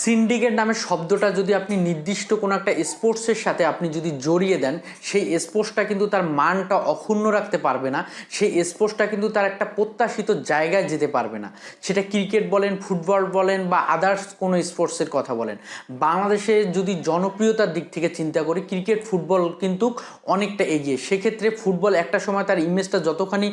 Syndicate নামের শব্দটা যদি আপনি নির্দিষ্ট কোনো একটা স্পোর্টসের সাথে আপনি যদি জড়িয়ে দেন, সেই স্পোর্টসটা কিন্তু তার মানটা অক্ষুণ্ণ রাখতে পারবে না, সেই স্পোর্টসটা কিন্তু তার একটা প্রত্যাশিত জায়গায় যেতে পারবে না। সেটা ক্রিকেট বলেন, ফুটবল বলেন বা আদার্স কোনো স্পোর্টসের কথা বলেন। বাংলাদেশে যদি জনপ্রিয়তার দিক থেকে চিন্তা করি, ক্রিকেট, ফুটবল কিন্তু অনেকটা এগিয়ে। সেক্ষেত্রে ফুটবল একটা সময় তার ইমেজটা যতখানি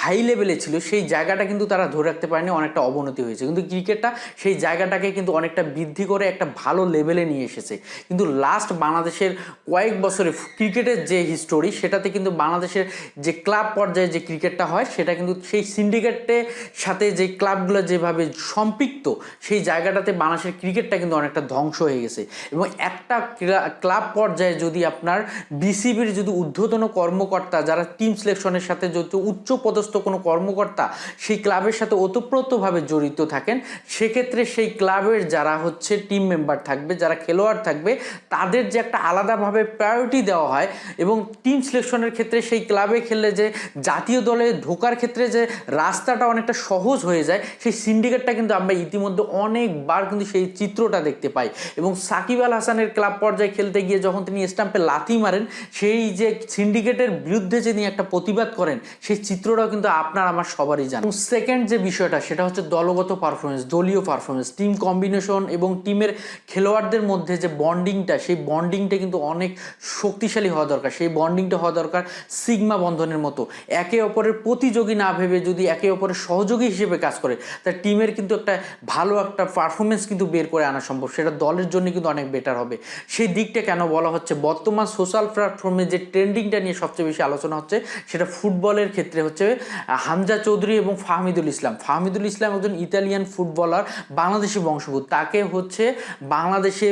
হাই লেভেলে ছিল, সেই জায়গাটা কিন্তু তারা ধরে রাখতে পারেনি, অনেকটা অবনতি হয়েছে। কিন্তু ক্রিকেটটা সেই জায়গাটাকে কিন্তু অনেকটা বৃদ্ধি করে একটা ভালো লেভেলে নিয়ে এসেছে। কিন্তু লাস্ট বাংলাদেশের কয়েক বছরে ক্রিকেটের যে হিস্টোরি সেটাতে কিন্তু বাংলাদেশের যে ক্লাব পর্যায়ে যে ক্রিকেটটা হয়, সেটা কিন্তু সেই সিন্ডিকেটের সাথে যে ক্লাবগুলো যেভাবে সম্পৃক্ত, সেই জায়গাটাতে বাংলাদেশের ক্রিকেটটা কিন্তু অনেকটা ধ্বংস হয়ে গেছে। এবং একটা ক্লাব পর্যায়ে যদি আপনার বিসিবির যদি ঊর্ধ্বতন কর্মকর্তা, যারা টিম সিলেকশনের সাথে যদি উচ্চ পদস্থ কোনো কর্মকর্তা, সেই ক্লাবের সাথে ওতপ্রোতভাবে জড়িত থাকেন, সেক্ষেত্রে সেই ক্লাবের যারা হচ্ছে টিম মেম্বার থাকবে, যারা খেলোয়াড় থাকবে, তাদের যে একটা আলাদাভাবে প্রায়োরিটি দেওয়া হয় এবং টিম সিলেকশনের ক্ষেত্রে সেই ক্লাবে খেললে যে জাতীয় দলে ঢোকার ক্ষেত্রে যে রাস্তাটা অনেকটা সহজ হয়ে যায়, সেই সিন্ডিকেটটা কিন্তু আমরা ইতিমধ্যে অনেকবার কিন্তু সেই চিত্রটা দেখতে পাই। এবং সাকিব আল হাসানের ক্লাব পর্যায়ে খেলতে গিয়ে যখন তিনি স্টাম্পে লাথি মারেন, সেই যে সিন্ডিকেটের বিরুদ্ধে যে নিয়ে একটা প্রতিবাদ করেন, সেই চিত্রটাও কিন্তু আপনার আমার সবারই জানেন সেকেন্ড যে বিষয়টা, সেটা হচ্ছে দলগত পারফরমেন্স দলীয় পারফরমেন্স টিম কম্বিনেশন এবং টিমের খেলোয়াড়দের মধ্যে যে বন্ডিংটা সেই বন্ডিংটা কিন্তু অনেক শক্তিশালী হওয়া দরকার। সেই বন্ডিংটা হওয়া দরকার সিগমা বন্ধনের মতো। একে অপরের প্রতিযোগী না ভেবে যদি একে অপরের সহযোগী হিসেবে কাজ করে তার টিমের কিন্তু একটা ভালো একটা পারফরমেন্স কিন্তু বের করে আনা সম্ভব। সেটা দলের জন্য কিন্তু অনেক বেটার হবে। সেই দিকটা কেন বলা হচ্ছে? বর্তমান সোশ্যাল প্ল্যাটফর্মে যে ট্রেন্ডিংটা নিয়ে সবচেয়ে বেশি আলোচনা হচ্ছে, সেটা ফুটবলের ক্ষেত্রে হচ্ছে হামজা চৌধুরী এবং ফাহমিদুল ইসলাম। ফাহমিদুল ইসলাম একজন ইতালিয়ান ফুটবলার বাংলাদেশি বংশোদ্ভূত তাকে হচ্ছে বাংলাদেশে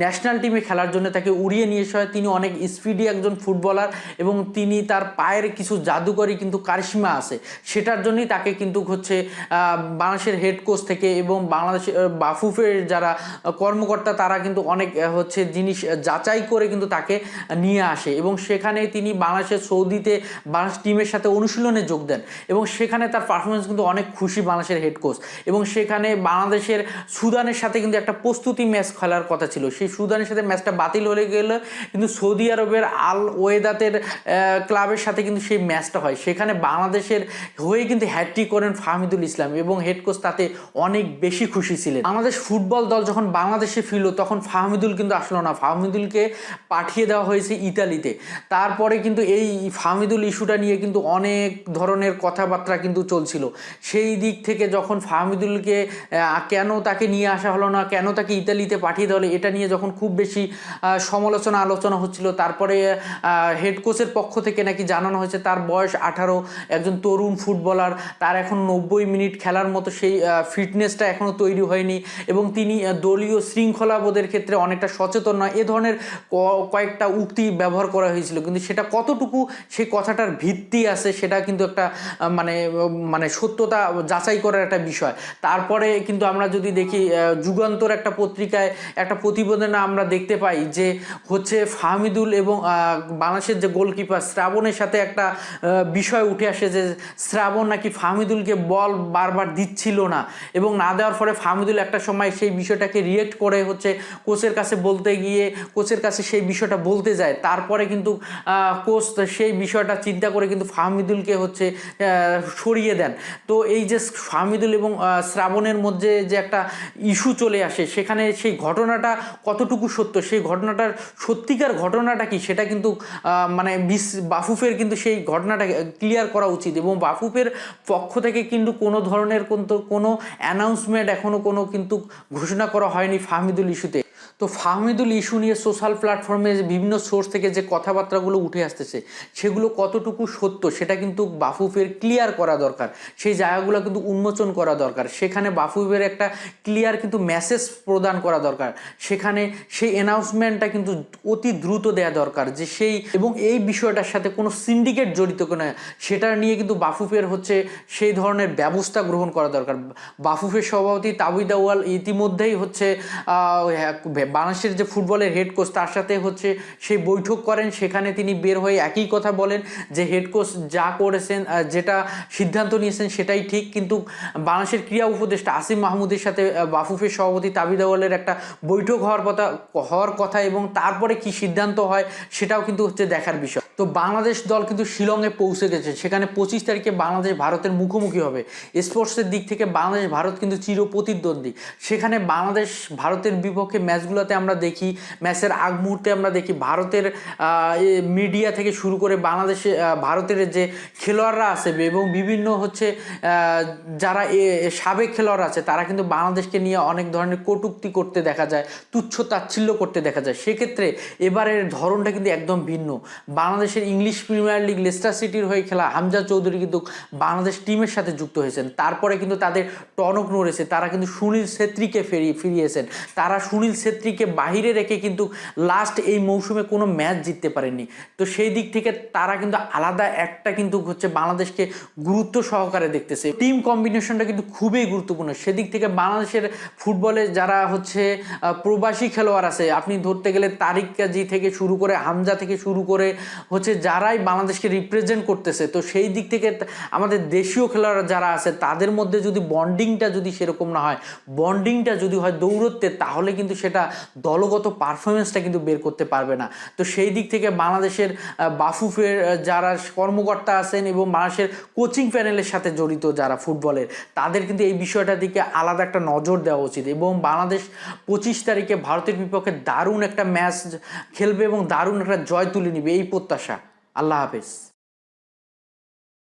ন্যাশনাল টিমে খেলার জন্য তাকে উড়িয়ে নিয়ে এসে হয়। তিনি অনেক স্পিডি একজন ফুটবলার এবং তিনি তার পায়ের কিছু জাদুকরি কিন্তু কারিশমা আছে। সেটার জন্যই তাকে কিন্তু হচ্ছে বাংলাদেশের হেড কোচ থেকে এবং বাংলাদেশের বাফুফের যারা কর্মকর্তা তারা কিন্তু অনেক হচ্ছে জিনিস যাচাই করে কিন্তু তাকে নিয়ে আসে। এবং সেখানে তিনি বাংলাদেশের সৌদিতে বাংলাদেশ টিমের সাথে অনুশীলনে যোগ দেন। এবং সেখানে তার পারফরমেন্স কিন্তু অনেক খুশি বাংলাদেশের হেড কোচ এবং সেখানে বাংলাদেশের সুদানের সাথে কিন্তু একটা প্রস্তুতি ম্যাচ খেলার কথা ছিল। সেই সুদানের সাথে ম্যাচটা বাতিল হয়ে গেলে কিন্তু সৌদি আরবের আল ওয়েদাতের ক্লাবের সাথে কিন্তু সেই ম্যাচটা হয়। সেখানে বাংলাদেশের হয়ে কিন্তু হ্যাট্রিক করেন ফাহমিদুল ইসলাম এবং হেড কোচ তাতে অনেক বেশি খুশি ছিলেন। বাংলাদেশ ফুটবল দল যখন বাংলাদেশে ফিরল, তখন ফাহমিদুল কিন্তু আসলো না। ফাহমিদুলকে পাঠিয়ে দেওয়া হয়েছে ইতালিতে। তারপরে কিন্তু এই ফাহমিদুল ইস্যুটা নিয়ে কিন্তু অনেক ধরনের কথাবার্তা কিন্তু চলছিল। সেই দিক থেকে যখন ফাহমিদুলকে কেন তাকে নিয়ে আসা হলো না, কেন তাকে ইতালিতে পাঠিয়ে দেওয়া এটা নিয়ে যখন খুব বেশি সমালোচনা, আলোচনা হচ্ছিল, তারপরে হেড কোচের পক্ষ থেকে নাকি জানানো হয়েছে তার বয়স আঠারো, একজন তরুণ ফুটবলার, তার এখন নব্বই মিনিট খেলার মতো সেই ফিটনেসটা এখনও তৈরি হয়নি এবং তিনি দলীয় শৃঙ্খলাবোধের ক্ষেত্রে অনেকটা সচেতন নয়, এ ধরনের কয়েকটা উক্তি ব্যবহার করা হয়েছিল, কিন্তু সেটা কতটুকু সেই কথাটার ভিত্তি আছে সেটা কিন্তু একটা মানে মানে সত্যতা যাচাই করার একটা বিষয়, তারপরে কিন্তু আমরা যদি দেখি যুগান্তর একটা পত্রিকায়, একটা প্রতিবেদনে আমরা দেখতে পাই যে হচ্ছে ফাহমিদুল এবং বাংলাদেশের যে গোলকিপার শ্রাবণের সাথে একটা বিষয় উঠে আসে যে শ্রাবণ নাকি ফাহমিদুলকে বল বারবার দিচ্ছিল না এবং না দেওয়ার ফলে ফাহমিদুল একটা সময় সেই বিষয়টাকে রিয়েক্ট করে হচ্ছে কোচের কাছে বলতে গিয়ে কোচের কাছে সেই বিষয়টা বলতে যায়। তারপরে কিন্তু কোচ সেই বিষয়টা চিন্তা করে কিন্তু ফাহমিদুলকে হচ্ছে সরিয়ে দেন। তো এই যে ফাহমিদুল এবং শ্রাবণের মধ্যে যে একটা ইস্যু চলে আসে, সেখানে সেই ঘটনাটা কতটুকু সত্য, সেই ঘটনাটার সত্যিকার ঘটনাটা কি, সেটা কিন্তু মানে বিশ বাফুফের কিন্তু সেই ঘটনাটা ক্লিয়ার করা উচিত এবং বাফুফের পক্ষ থেকে কিন্তু কোনো ধরনের কোনো অ্যানাউন্সমেন্ট এখনও কোনো কিন্তু ঘোষণা করা হয়নি ফাহমিদুল ইস্যুতে। তো ফাহমিদুল ইস্যু নিয়ে সোশ্যাল প্ল্যাটফর্মে বিভিন্ন সোর্স থেকে যে কথাবার্তাগুলো উঠে আসতেছে, সেগুলো কতটুকু সত্য সেটা কিন্তু বাফুফের ক্লিয়ার করা দরকার। সেই জায়গাগুলো কিন্তু উন্মোচন করা দরকার। সেখানে বাফুফের একটা ক্লিয়ার কিন্তু মেসেজ প্রদান করা দরকার। সেখানে সেই অ্যানাউন্সমেন্টটা কিন্তু অতি দ্রুত দেওয়া দরকার যে সেই এবং এই বিষয়টার সাথে কোনো সিন্ডিকেট জড়িত কিনা, সেটা নিয়ে কিন্তু বাফুফের হচ্ছে সেই ধরনের ব্যবস্থা গ্রহণ করা দরকার। বাফুফের সভাপতি তাবিদ আউয়াল ইতিমধ্যেই হচ্ছে ভে- বাংলাদেশের যে ফুটবলের হেড কোচ তার সাথে হচ্ছে সেই বৈঠক করেন। সেখানে তিনি বের হয়ে একই কথা বলেন যে হেড কোচ যা করেছেন যেটা সিদ্ধান্ত নিয়েছেন সেটাই ঠিক। কিন্তু বাংলাদেশের ক্রীড়া উপদেষ্টা আসিম মাহমুদের সাথে বাফুফের সভাপতি তাবিদ আওয়ালের একটা বৈঠক হওয়ার কথা হওয়ার কথা এবং তারপরে কি সিদ্ধান্ত হয় সেটাও কিন্তু হচ্ছে দেখার বিষয়। তো বাংলাদেশ দল কিন্তু শিলংয়ে পৌঁছে গেছে। সেখানে পঁচিশ তারিখে বাংলাদেশ ভারতের মুখোমুখি হবে। স্পোর্টসের দিক থেকে বাংলাদেশ ভারত কিন্তু চির প্রতিদ্বন্দ্বী সেখানে বাংলাদেশ ভারতের বিপক্ষে ম্যাচগুলোতে আমরা দেখি, ম্যাচের আগ মুহূর্তে আমরা দেখি ভারতের মিডিয়া থেকে শুরু করে বাংলাদেশে ভারতের যে খেলোয়াড়রা আছে এবং বিভিন্ন হচ্ছে যারা সাবেক খেলোয়াড় আছে, তারা কিন্তু বাংলাদেশকে নিয়ে অনেক ধরনের কটূক্তি করতে দেখা যায়, তুচ্ছ তাচ্ছিল্য করতে দেখা যায়। সেক্ষেত্রে এবারের ধরনটা কিন্তু একদম ভিন্ন। বাংলাদেশের ইংলিশ প্রিমিয়ার লিগ লেস্টার সিটির হয়ে খেলা হামজা চৌধুরী কিন্তু বাংলাদেশ টিমের সাথে যুক্ত হয়েছেন। তারপরে কিন্তু তাদের টনক নড়েছে। তারা কিন্তু সুনীল ছেত্রীকে ফেরিয়ে ফিরিয়েছেন। তারা সুনীল ছেত্রীকে বাহিরে রেখে কিন্তু লাস্ট এই মৌসুমে কোনো ম্যাচ জিততে পারেননি। তো সেই দিক থেকে তারা কিন্তু আলাদা একটা কিন্তু হচ্ছে বাংলাদেশকে গুরুত্ব সহকারে দেখতেছে। টিম কম্বিনেশনটা কিন্তু খুবই গুরুত্বপূর্ণ। সেদিক থেকে বাংলাদেশের ফুটবলে যারা হচ্ছে প্রবাসী খেলোয়াড় আছে, আপনি ধরতে গেলে তারিক কাজী থেকে শুরু করে হামজা থেকে শুরু করে হচ্ছে যারাই বাংলাদেশকে রিপ্রেজেন্ট করতেছে, তো সেই দিক থেকে আমাদের দেশীয় খেলোয়াড় যারা আছে, তাদের মধ্যে যদি বন্ডিংটা যদি সেরকম না হয় বন্ডিংটা যদি হয় দৌড়ত্বে তাহলে কিন্তু সেটা দলগত পারফরমেন্সটা কিন্তু বের করতে পারবে না। তো সেই দিক থেকে বাংলাদেশের বাফুফের যারা কর্মকর্তা আছেন এবং বাংলাদেশের কোচিং প্যানেলের সাথে জড়িত যারা ফুটবলের, তাদের কিন্তু এই বিষয়টার দিকে আলাদা একটা নজর দেওয়া উচিত এবং বাংলাদেশ পঁচিশ তারিখে ভারতের বিপক্ষে দারুণ একটা ম্যাচ খেলবে এবং দারুণ একটা জয় তুলে নিবে এই প্রত্যাশা। আল্লাহ হাফেজ